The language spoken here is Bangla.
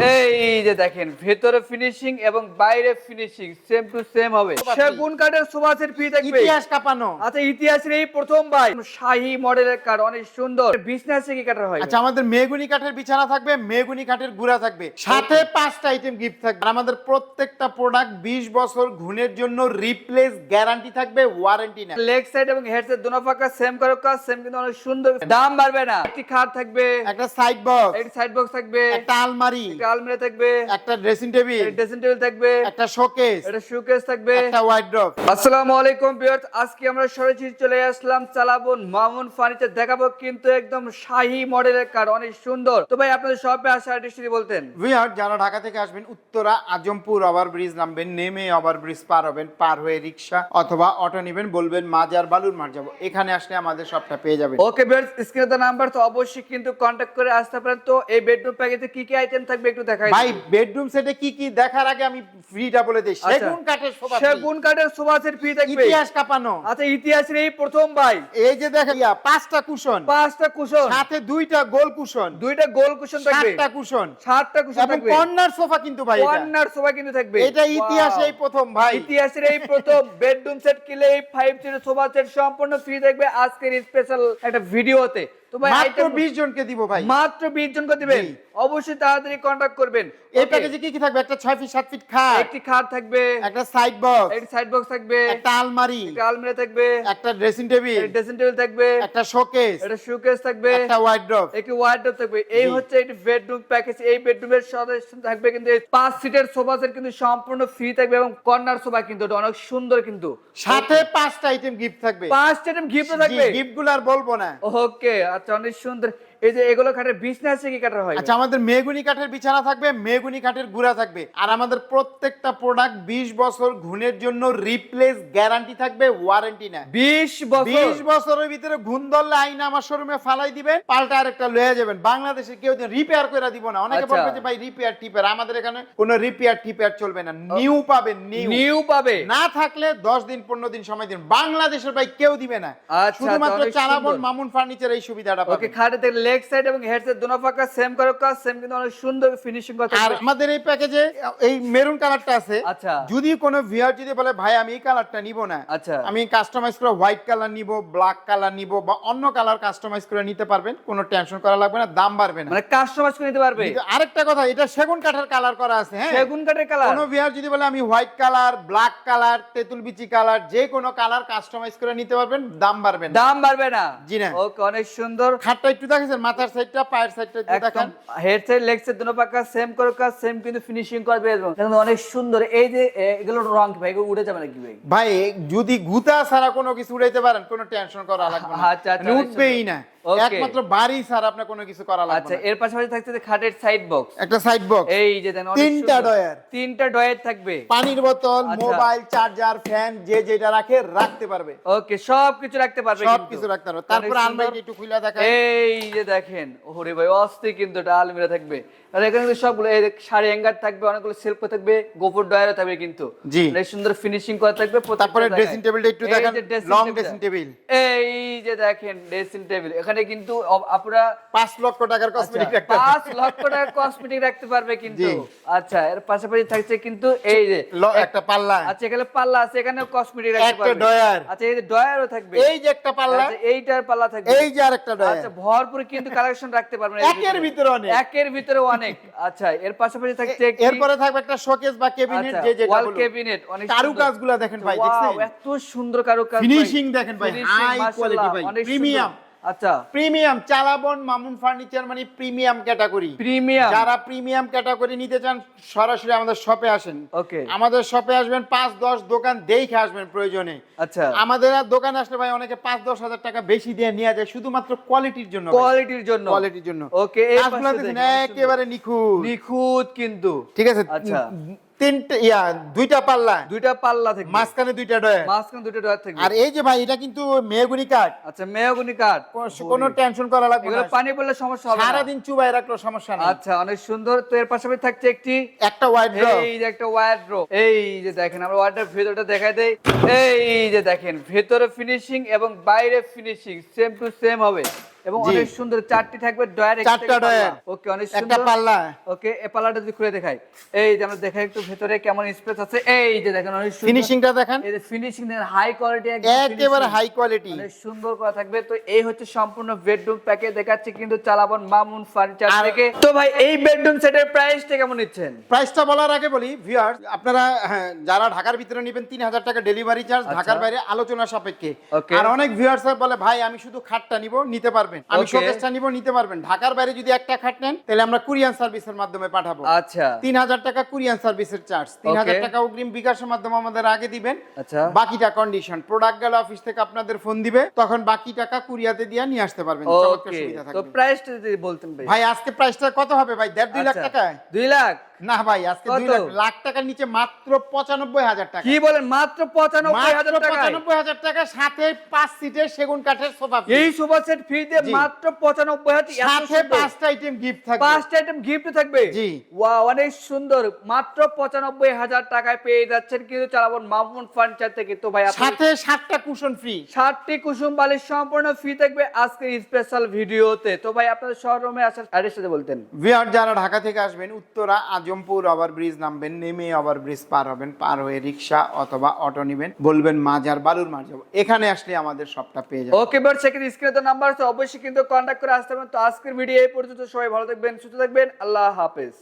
এই যে দেখেন ভেতরে ফিনিশিং এবং বাইরে ফিনিশিং সেম টু সেম হবে। সেগুন কাঠের সুবাসের ফি থাকবে। ইতিহাস কাঁপানো। আচ্ছা ইতিহাসের এই প্রথম ভাই শাহী মডেলের কাঠ অনেক সুন্দর। বিজনেসে কি কাঠের হয়? আচ্ছা আমাদের মেগুনি কাঠের বিছানা থাকবে মেগুনি কাঠের গুড়া থাকবে। সাথে পাঁচটা আইটেম গিফট থাকবে। আমাদের প্রত্যেকটা প্রোডাক্ট 20 বছর ঘুণের জন্য রিপ্লেস গ্যারান্টি থাকবে ওয়ারেন্টি না লেগ সাইড এবং হেড সাইড দুনো ফাঁকা সেম কারও কাজ সেম কিন্তু অনেক সুন্দর। দাম বাড়বে না। একটি খাট থাকবে। একটা সাইড বক্স একটি সাইড বক্স থাকবে। একটা আলমারি। একটা আলমিরা থাকবে। একটা ড্রেসিং টেবিল ড্রেসিং টেবিল থাকবে। একটা শোকেস একটা শোকেস থাকবে। একটা আসসালামু আলাইকুম ভিউয়ার্স আজকে আমরা সরাসরি চলে আসলাম চালাবন মামুন ফার্নিচার দেখাবো কিন্তু একদম শাহী মডেলের কার অনেক সুন্দর। তো ভাই আপনাদের শপে আসার ডিস্ট্রি বলতেন। ভিউয়ার যারা ঢাকা থেকে আসবেন উত্তরা আজমপুর ওভার ব্রিজ নামবেন নেমে ওভার ব্রিজ পার হবেন পার হয়ে রিক্সা অথবা অটো নেবেন বলবেন মাজার বালুর মার যাব। এখানে আসলে আমাদের সবটা পেয়ে যাবেন। ওকে ভিউয়ার্স স্ক্রিনে নাম্বার তো অবশ্যই কিন্তু কন্ট্যাক্ট করে আসতে পারেন। তো এই বেডরুম প্যাকেজে কি কি আইটেম থাকবে একটু দেখাই ভাই বেডরুম সেটে কি কি দেখার আগে আমি ফ্রিটা বলে দিই। আচ্ছা। সেগুন কাঠের সোফা সেগুন কাঠের সুবাসের ফি থাকবে ইতিহাস কাঁপানো। আচ্ছা ইতিহাসের এই প্রথম ভাই। এই যে দেখেন পাঁচটা কুশন। পাঁচটা কুশন। সাথে দুইটা গোল কুশন। দুইটা গোল কুশন থাকবে। সাতটা কুশন। সাতটা কুশন থাকবে। কর্নার সোফা কিন্তু ভাই এটা। কর্নার সোফা কিন্তু থাকবে। এটা ইতিহাসে এই প্রথম ভাই। ইতিহাসের এই প্রথম বেডরুম সেট কিনলে এই ফাইভ জিরো সোফা সেট সম্পূর্ণ ফ্রি থাকবে। আজকের স্পেশাল একটা ভিডিওতে তো ভাই মাত্র 20 জনকে দিব ভাই। মাত্র বিশ জনকে দিবেন? অবশ্যই তাড়াতাড়ি কন্ট্যাক্ট করবেন। এই প্যাকেজে কি কি থাকবে? একটা 6 ফিট 7 ফিট খাট। একটি খাট থাকবে। একটা সাইড বক্স একটি সাইড বক্স থাকবে। একটা আলমারি। একটা আলমিরা থাকবে। একটা ড্রেসিং টেবিল একটা ড্রেসিং টেবিল থাকবে। একটা শোকেস একটা শোকেস থাকবে। একটা থাকবে। এই হচ্ছে বেডরুম প্যাকেজ এই বেডরুমের সাথে থাকবে কিন্তু পাঁচ সিটের সোফা সেট কিন্তু সম্পূর্ণ ফ্রি থাকবে এবং কর্নার সোফা কিন্তু অনেক সুন্দর কিন্তু। সাথে পাঁচটা আইটেম গিফট থাকবে। পাঁচটা আইটেম গিফট থাকবে। গিফটগুলো আর বলব না। ওকে আচ্ছা অনেক সুন্দর। এই যে এগুলো কাঠের বিছনা আছে কি কাঠের হয়? আচ্ছা আমাদের মেগুনি কাঠের বিছানা থাকবে মেগুনি কাঠের গুড়া থাকবে। আর আমাদের প্রত্যেকটা প্রোডাক্ট 20 বছর ঘুণের জন্য রিপ্লেস গ্যারান্টি থাকবে ওয়ারেন্টি না বিশ বছর? 20 বছরের ভিতরে ঘুণ ধরলে আইন আমার শোরুমে ফালাই দিবেন পাল্টা আরেকটা লয়ে যাবেন। বাংলাদেশে কেউ রিপেয়ার করে দিব না। অনেকে আচ্ছা। বলবে যে ভাই রিপেয়ার টিপের আমাদের এখানে কোনো রিপেয়ার টিপেয়ার চলবে না। নিউ পাবেন নিউ নিউ পাবে। না থাকলে 10 দিন 15 দিন সময় দিন। বাংলাদেশের ভাই কেউ দিবে না। আচ্ছা, শুধুমাত্র চালাবন মামুন ফার্নিচার এই সুবিধাটা ওকে পাবেন। খাটে লেগ সাইড এবং হেড সাইড দুনো ফাঁকা সেম করো কাজ সেম কিন্তু অনেক সুন্দর ফিনিশিং করা আর আমাদের এই প্যাকেজে এই মেরুন কালারটা আছে। আচ্ছা। যদি কোনো ভিউয়ার যদি বলে ভাই আমি এই কালারটা নিব না। আচ্ছা। আমি কাস্টমাইজ করে হোয়াইট কালার নিব ব্ল্যাক কালার নিব বা অন্য কালার কাস্টমাইজ করে নিতে পারবেন। কোনো টেনশন করা লাগবে না দাম বাড়বে না। মানে কাস্টমাইজ করে নিতে পারবে। আরেকটা কথা এটা সেগুন কাঠের কালার করা আছে হ্যাঁ? সেগুন কাঠের কালার কোনো ভিউয়ার যদি বলে আমি হোয়াইট কালার ব্ল্যাক কালার তেঁতুল বিচি কালার যে কোনো কালার কাস্টমাইজ করে নিতে পারবেন দাম বাড়বে না। দাম বাড়বে না। জি না। ওকে অনেক সুন্দর। খাটটা একটু দেখেছেন মাথার সাইডটা পায়ের সাইডটা দেখেন। হেড সাইড লেগ সাইড দুটো পাকা সেম করে কাজ সেম কিন্তু ফিনিশিং করবে দেখুন অনেক সুন্দর এই যে এগুলো রং ভাই? এগুলো উড়ে যাবে নাকি ভাই? ভাই যদি গুতা ছাড়া কোনো কিছু উড়াইতে পারেন কোনো টেনশন করা লাগবে না। আচ্ছা, আচ্ছা, মানে উঠবেই না। Okay. একমাত্র বাড়ি ছাড়া আপনার কোনো কিছু করা লাগবে আচ্ছা এর পাশাপাশি থাকছে যে খাটের সাইড বক্স একটা সাইড বক্স এই যে দেন তিনটা ডয়ার। তিনটা ডয়ার থাকবে। পানির বোতল আচ্ছা। মোবাইল চার্জার ফ্যান যে যেটা রাখে রাখতে পারবে। ওকে সব কিছু রাখতে পারবে সব কিছু রাখতে পারবে। তারপর। আলমারিটা একটু খুলে এই যে দেখেন ওরে ভাই অস্থির কিন্তু এটা আলমিরা থাকবে। আর এখানে কিন্তু সবগুলো এই হ্যাঙ্গার থাকবে অনেকগুলো সেলফ থাকবে গোপর ডয়ারও থাকবে কিন্তু। জি। অনেক সুন্দর ফিনিশিং করা থাকবে তারপরে ড্রেসিং টেবিলটা একটু দেখেন লং ড্রেসিং টেবিল এই যে দেখেন ড্রেসিং টেবিল এখানে কিন্তু আপনারা পাঁচ লক্ষ টাকার কসমেটিক আচ্ছা, একটা পাঁচ লক্ষ টাকার কসমেটিক রাখতে পারবে কিন্তু। আচ্ছা এর পাশাপাশি থাকছে কিন্তু এই যে একটা পাল্লা। আচ্ছা এখানে পাল্লা আছে এখানে কসমেটিক রাখতে পারবে। একটা ডয়ার। আচ্ছা এই যে ডয়ারও থাকবে। এই যে একটা পাল্লা আচ্ছা, এইটার পাল্লা থাকবে। এই যে আরেকটা ডয়ার আচ্ছা ভরপুর কিন্তু কালেকশন রাখতে পারবেন একের ভিতরে। অনেক। একের ভিতরে অনেক। আচ্ছা এর পাশাপাশি থাকছে এরপরে থাকবে একটা শোকেস বা কেবিনেট আচ্ছা, যে যেটা ওয়াল। ক্যাবিনেট অনেক কারুকাজগুলা দেখেন ভাই, দেখছেন? এত সুন্দর কারুকাজ Finishing দেখেন ভাই, quality মাশাআল্লাহ, ভাই। সুন্দর। আচ্ছা। প্রিমিয়াম চালাবন মামুন ফার্নিচার মানে প্রিমিয়াম ক্যাটাগরি। প্রিমিয়াম। যারা প্রিমিয়াম ক্যাটাগরি নিতে চান সরাসরি আমাদের শপে আসেন। ওকে। আমাদের শপে আসবেন পাঁচ দশ দোকান দেখে আসবেন প্রয়োজনে। আচ্ছা। আমাদের আর দোকানে আসলে ভাই অনেকে পাঁচ দশ হাজার টাকা বেশি দিয়ে নিয়ে যায় শুধুমাত্র কোয়ালিটির জন্য কোয়ালিটির জন্য। কোয়ালিটির জন্য। ওকে একেবারে নিখুঁত। নিখুঁত কিন্তু। ঠিক আছে? আচ্ছা। তিনটে ইয়া দুইটা পাল্লা। দুইটা পাল্লা থাকবে। মাঝখানে দুইটা ডয়ার মাঝখানে দুটো ডয়ার থাকবে। আর এই যে ভাই এটা কিন্তু মেহগুনি কাঠ। আচ্ছা মেহগুনি কাঠ। কোনো টেনশন করা লাগবে না। পানি পড়লে সমস্যা হবে না। সারাদিন চুবাই রাখল সমস্যা নেই। আচ্ছা অনেক সুন্দর। তো এর পাশাপাশি থাকছে একটি একটা ওয়াইড এই যে একটা এই যে দেখেন আমরা ভেতরটা দেখাই দেই। এই যে দেখেন ভেতরে ফিনিশিং এবং বাইরে ফিনিশিং সেম টু সেম হবে। এবং অনেক সুন্দর চারটি থাকবে ডয়ার চারটা ডয়ার। ওকে অনেক একটা সুন্দর। পাল্লা। ওকে এই পাল্লাটা যদি খুলে দেখাই। এই যে আমরা দেখাই একটু ভেতরে কেমন স্পেস আছে। এই যে দেখেন অনেক সুন্দর। ফিনিশিংটা দেখেন। এই যে ফিনিশিং দেখেন হাই কোয়ালিটি একেবারে হাই কোয়ালিটি অনেক সুন্দর করা থাকবে। তো এই হচ্ছে সম্পূর্ণ বেডরুম প্যাকে দেখাচ্ছে কিন্তু চালাবন মামুন ফার্নিচার থেকে। তো ভাই এই বেডরুম সেটের প্রাইসটা কেমন নিচ্ছেন? প্রাইসটা বলার আগে বলি ভিউয়ার্স আপনারা হ্যাঁ, যারা ঢাকার ভিতরে নেবেন তিন হাজার টাকা ডেলিভারি চার্জ আচ্ছা। ঢাকার বাইরে আলোচনা সাপেক্ষে। আর অনেক ভিউয়ার্স বলে ভাই আমি শুধু খাটটা নিব নিতে পারবেন। আমি. শোকেসটা নিব নিতে পারবেন। ঢাকার বাইরে যদি একটা খাট নেন তাহলে আমরা কুরিয়ান সার্ভিসের মাধ্যমে পাঠাবো। আচ্ছা। তিন হাজার টাকা কুরিয়ান সার্ভিসের চার্জ। তিন হাজার Okay. টাকা অগ্রিম বিকাশের মাধ্যমে আমাদের আগে দিবেন। আচ্ছা। বাকিটা কন্ডিশন প্রোডাক্ট গেলে অফিস থেকে আপনাদের ফোন দিবে তখন বাকি টাকা কুরিয়াতে দিয়ে নিয়ে আসতে পারবেন। চমৎকার সুবিধা তো প্রাইসটা যদি বলতেন ভাই। ভাই আজকে প্রাইসটা কত হবে ভাই? দেড় দুই লাখ আচ্ছা, টাকায়? দুই লাখ? না ভাই আজকে লাখ লাখ টাকার নিচে মাত্র পঁচানব্বই হাজার টাকা। কি বলেন মাত্র টাকা সাথে সিটের সেগুন কাঠের সোফা এই সুপার সেট ফ্রি দিয়ে মাত্র পঁচানব্বই হাজার এত সাথে সুন্দর। পাঁচটা আইটেম গিফট থাকবে। পাঁচটা আইটেম গিফট থাকবে? জি। অনেক সুন্দর। মাত্র পঁচানব্বই হাজার টাকায় পেয়ে যাচ্ছেন কিন্তু চালাবন মামুন ফার্নিচার থেকে। তো ভাই সাথে সাতটা কুশন ফ্রি বালির সম্পূর্ণ ফ্রি থাকবে আজকের স্পেশাল ভিডিওতে তো। ভাই আপনাদের আসার অ্যাড্রেসটা বলতেন। ভিআর যারা ঢাকা থেকে আসবেন উত্তরা আজমপুর ওভার ব্রিজ নামবেন, নেমে ওভার ব্রিজ পার হবেন, পার হয়ে রিক্সা অথবা অটো নেবেন। বলবেন, মাজার বালুর মার যাব। এখানে আসলে আমাদের সবটা পেয়ে যাবে ওকে বাট সেকেন্ড স্ক্রিনে তো নাম্বার আছে, অবশ্যই কিন্তু কন্ট্যাক্ট করে আসতে হবে তো আজকের ভিডিও এই পর্যন্ত, সবাই ভালো থাকবেন, সুস্থ থাকবেন, আল্লাহ হাফেজ।